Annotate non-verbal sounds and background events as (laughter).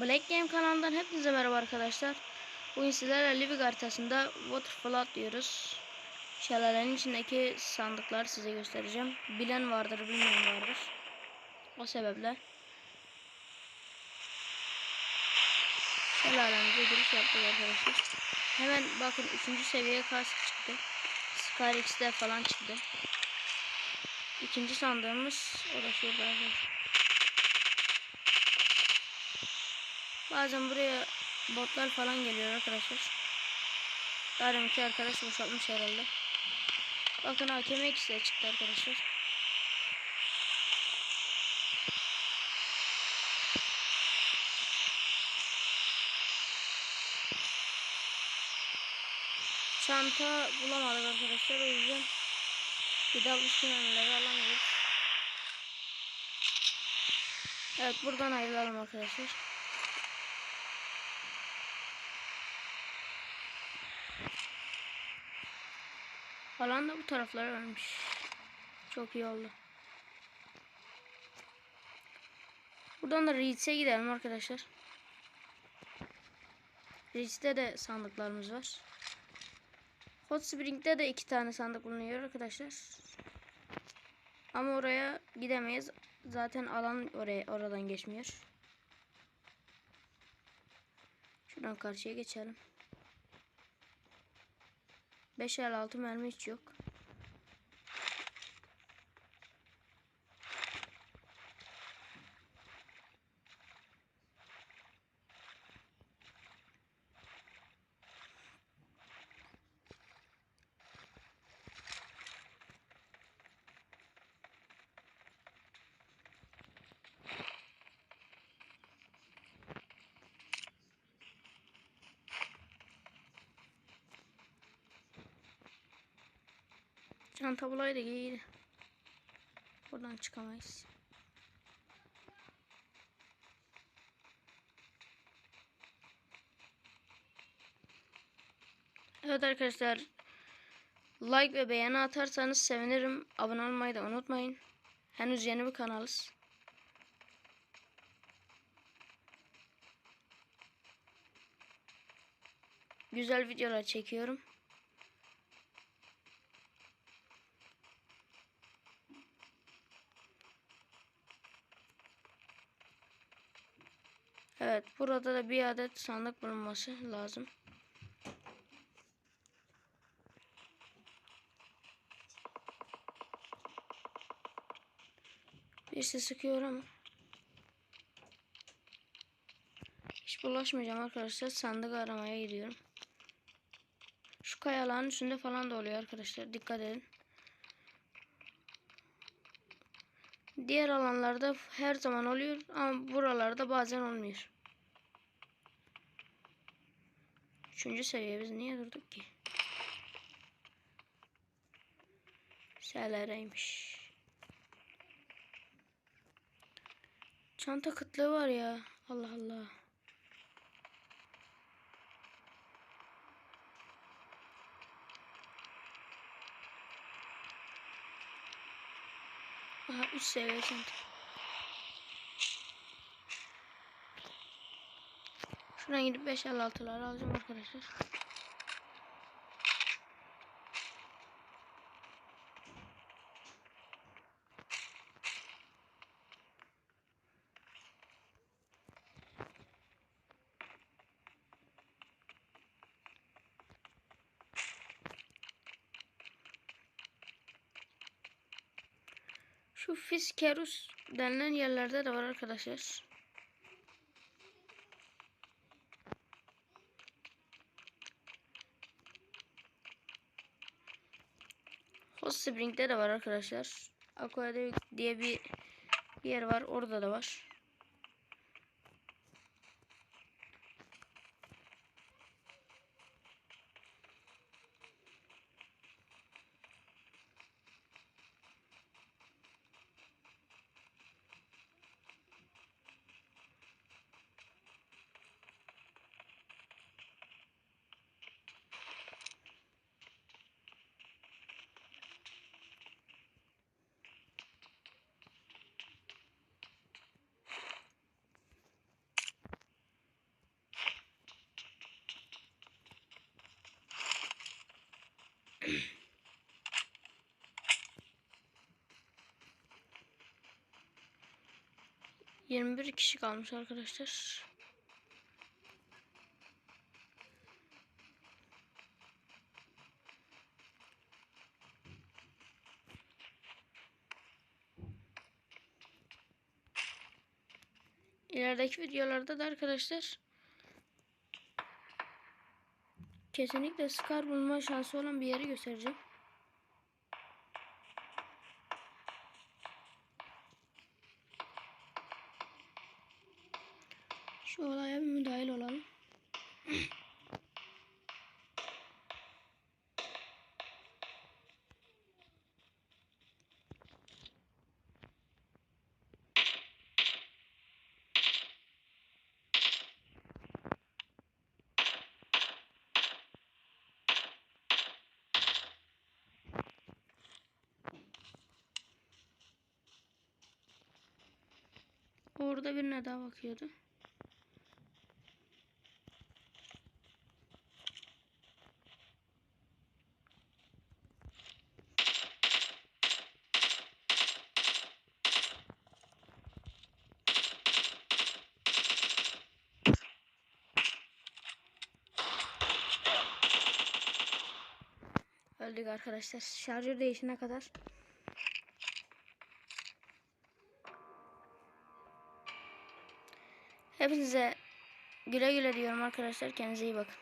Black Game kanalından hepinize merhaba arkadaşlar. Bugün sizlerle Living haritasında Waterfall atlıyoruz. Şelalenin içindeki sandıkları size göstereceğim. Bilen vardır, bilmeyen vardır. O sebeple şelalemize giriş yaptık arkadaşlar. Hemen bakın 3. seviyeye kask çıktı. Scar X'de falan çıktı. İkinci sandığımız o da şurada arkadaşlar. Bazen buraya botlar falan geliyor arkadaşlar. Daha iki arkadaş boşaltmış herhalde. Bakın ikisi de çıktı arkadaşlar. Çanta bulamadık arkadaşlar o yüzden bir daha bu sinirleri alamıyoruz. Evet buradan ayrılalım arkadaşlar. Falan da bu taraflara vermiş. Çok iyi oldu. Buradan da Reeds'e gidelim arkadaşlar. Reeds'te de sandıklarımız var. Hot Spring'de de iki tane sandık bulunuyor arkadaşlar. Ama oraya gidemeyiz. Zaten alan oraya oradan geçmiyor. Şuradan karşıya geçelim. 5 el 6 mermi hiç yok. Çanta bulaydı iyiydi. Buradan çıkamayız. Evet arkadaşlar. Like ve beğeni atarsanız sevinirim. Abone olmayı da unutmayın. Henüz yeni bir kanalız. Güzel videolar çekiyorum. Evet burada da bir adet sandık bulunması lazım. Birisi sıkıyor ama. Hiç bulaşmayacağım arkadaşlar. Sandık aramaya gidiyorum. Şu kayaların üstünde falan da oluyor arkadaşlar. Dikkat edin. Diğer alanlarda her zaman oluyor ama buralarda bazen olmuyor. Üçüncü seviye biz niye durduk ki? Selereymiş. Çanta kıtlığı var ya. Allah Allah. Aha 3 seviye çanta. Şuradan gidip 5 56'ları alacağım arkadaşlar. Şu Fiskerus denilen yerlerde de var arkadaşlar. Hot Spring'de de var arkadaşlar. Aqua diye bir yer var. Orada da var. Yirmi bir kişi kalmış arkadaşlar. İlerideki videolarda da arkadaşlar kesinlikle Scar bulma şansı olan bir yeri göstereceğim. Şu olaya bir müdahil olalım. (laughs) Orada birine daha bakıyordu. Öldük arkadaşlar. Şarjör değişene kadar. Hepinize güle güle diyorum arkadaşlar. Kendinize iyi bakın.